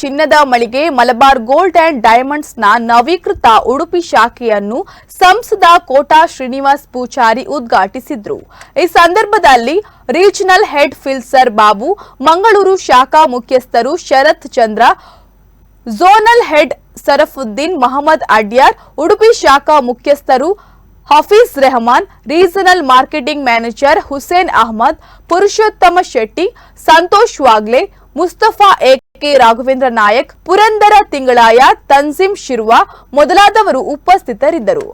ಚಿನ್ನದ ಮಳಿಗೆ Malabar gold and ಡೈಮಂಡ್ಸ್ನ ನವೀಕೃತ ಉಡುಪಿ ಶಾಖೆಯನ್ನು ಸಂಸದ ಕೋಟಾ ಶ್ರೀನಿವಾಸ್ ಪೂಜಾರಿ ಉದ್ಘಾಟಿಸಿದ್ರು. ಈ ಸಂದರ್ಭದಲ್ಲಿ ರೀಜನಲ್ ಹೆಡ್ ಫಿಲ್ಸರ್ ಬಾಬು, ಮಂಗಳೂರು ಶಾಖಾ ಮುಖ್ಯಸ್ಥರು ಶರತ್ ಚಂದ್ರ, ಝೋನಲ್ ಹೆಡ್ ಸರಫುದ್ದೀನ್ ಮಹಮ್ಮದ್ ಅಡ್ಯಾರ್, ಉಡುಪಿ ಶಾಖಾ ಮುಖ್ಯಸ್ಥರು Hafeez Rehman, regional marketing manager Hussain Ahmed, Purushottama Shetty, Santosh Wagle, Mustafa AK Raghavendra Nayak, Purandara Tingalaya Tanzim Shirva ಮೊದಲಾದವರು ಉಪಸ್ಥಿತರಿದ್ದರು.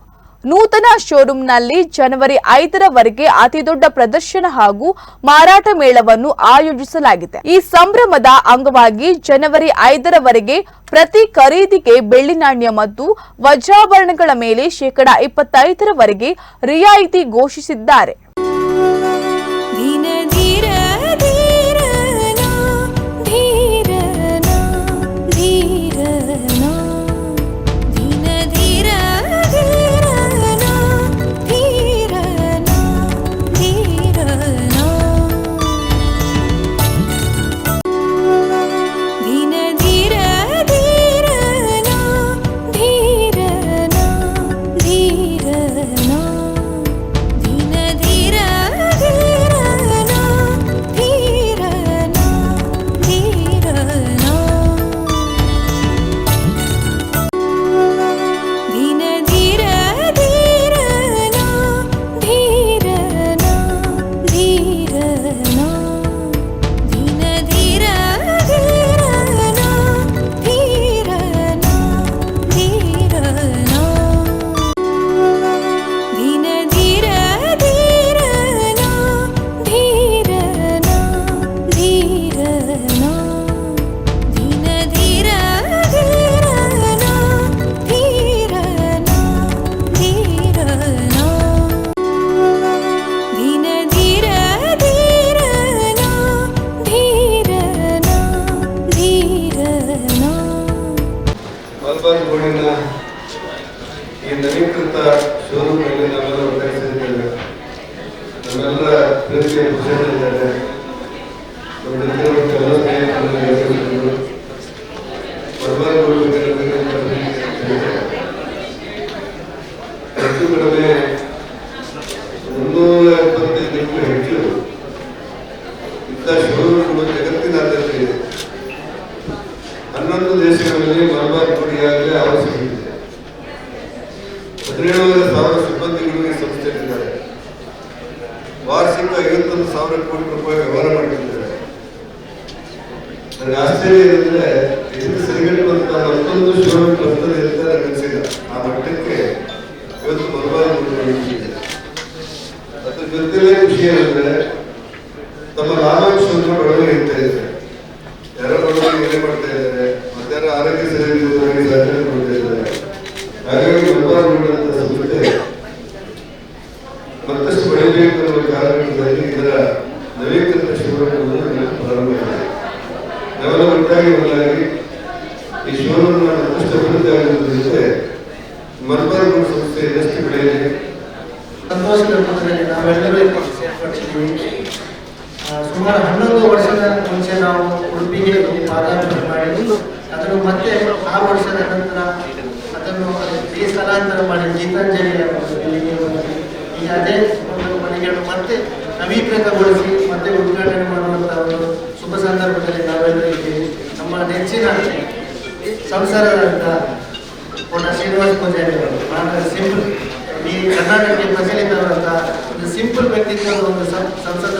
ನೂತನ ಶೋರೂಂನಲ್ಲಿ ಜನವರಿ ಐದರವರೆಗೆ ಅತಿದೊಡ್ಡ ಪ್ರದರ್ಶನ ಹಾಗೂ ಮಾರಾಟ ಮೇಳವನ್ನು ಆಯೋಜಿಸಲಾಗಿದೆ. ಈ ಸಂಭ್ರಮದ ಅಂಗವಾಗಿ ಜನವರಿ ಐದರವರೆಗೆ ಪ್ರತಿ ಖರೀದಿಗೆ ಬೆಳ್ಳಿ ನಾಣ್ಯ ಮತ್ತು ವಜ್ರಾಭರಣಗಳ ಮೇಲೆ ಶೇಕಡಾ ಇಪ್ಪತ್ತೈದರವರೆಗೆ ರಿಯಾಯಿತಿ ಘೋಷಿಸಿದ್ದಾರೆ. ¿no? ಮಲ್ಬಾರ್ ಗೋಲ್ಡಿನ ಈ ನವೀಕೃತ ಶೋರೂಮ್ನಲ್ಲಿ ನಾವೆಲ್ಲ ಒಗ್ಗೂಡಿಸಿದ್ದೇವೆ ನಮ್ಮೆಲ್ಲ ಪ್ರೀತಿಯ ವಿಷಯಗಳಿದ್ದಾರೆ ದೇಶಗಳಲ್ಲಿ ಮಲಬಾರ್ ಕೊಡಿಯಾಗಲೇ ಅವಶ್ಯಕತೆ ಹದಿನೇಳುವರೆ ಸಾವಿರ ಸಿಬ್ಬಂದಿಗಳು ಈ ಸಂಸ್ಥೆಯಲ್ಲಿದ್ದಾರೆ. ವಾರ್ಷಿಕ ಐವತ್ತೊಂದು ಸಾವಿರ ಕೋಟಿ ರೂಪಾಯಿ ವ್ಯವಹಾರ ಮಾಡಿಕೊಂಡಿದ್ದಾರೆ ನನಗೆ ಆಶ್ಚರ್ಯ ಏನಂದ್ರೆ ಇದಕ್ಕೆ ಸರಿಗಟ್ಟುವಂತ ಮತ್ತೊಂದು ಶೋರೂಮ್ ಬರ್ತದೆ ಅಂತ ನನಗೆ ಅನಿಸಿಲ್ಲ ಆ ಮಟ್ಟಕ್ಕೆ ಇವತ್ತು ಮಲಬಾರ್ ಇದೆ ಅದ್ರ ಜೊತೆಲೇ ಖುಷಿ ಏನಂದ್ರೆ ಮಲಬಾರ್ ರೋಡ್ ಅಂತ ಸಂಸ್ಥೆ ಮತ್ತಷ್ಟು ಬೆಳೆಯಬೇಕು ಅನ್ನುವ ಕಾರಣದಲ್ಲಿ ಇದರ ನವೀಕರಣ ಶೋರೂಮ್ಗಳನ್ನು ಪ್ರಾರಂಭ ಈ ಶೋರೂಮ್ ಮತ್ತಷ್ಟು ಅಭಿವೃದ್ಧಿ ಆಗುವುದರ ಜೊತೆ ಸಂಸ್ಥೆ ಇನ್ನಷ್ಟು ಬೆಳೆಯಲಿ. ಸುಮಾರು ಹನ್ನೊಂದು ವರ್ಷದ ಮುಂಚೆ ನಾವು ಉಡುಪಿಗೆ ಪಾದಾರ್ಪಣೆ ಮಾಡಿದ್ದು, ಅದನ್ನು ಮತ್ತೆ ಆ ವರ್ಷದ ನಂತರ ಅದನ್ನು ಈ ಸ್ಥಳಾಂತರ ಮಾಡಿ ಗೀತಾಂಜಲಿಯ ಈ ಅದೇ ಒಂದು ಮನೆಗಳನ್ನು ಮತ್ತೆ ನವೀಕೃತಗೊಳಿಸಿ, ಮತ್ತೆ ಉದ್ಘಾಟನೆ ಮಾಡುವಂತಹ ಒಂದು ಶುಭ ಸಂದರ್ಭದಲ್ಲಿ ನಾವೆಲ್ಲರೂ ಇದ್ದೀವಿ. ನಮ್ಮ ನೆಚ್ಚಿನ ಸಂಸಾರದಂತ ಕೋಟ ಶ್ರೀನಿವಾಸ ಪೂಜಾರಿ ಬಹಳ ಸಿಂಪಲ್. ಈ ಕರ್ನಾಟಕಕ್ಕೆ ಪ್ರಚಲಿತವಾದಂತಹ ಒಂದು ಸಿಂಪಲ್ ವ್ಯಕ್ತಿತ್ವದ ಒಂದು ಸಂಸದ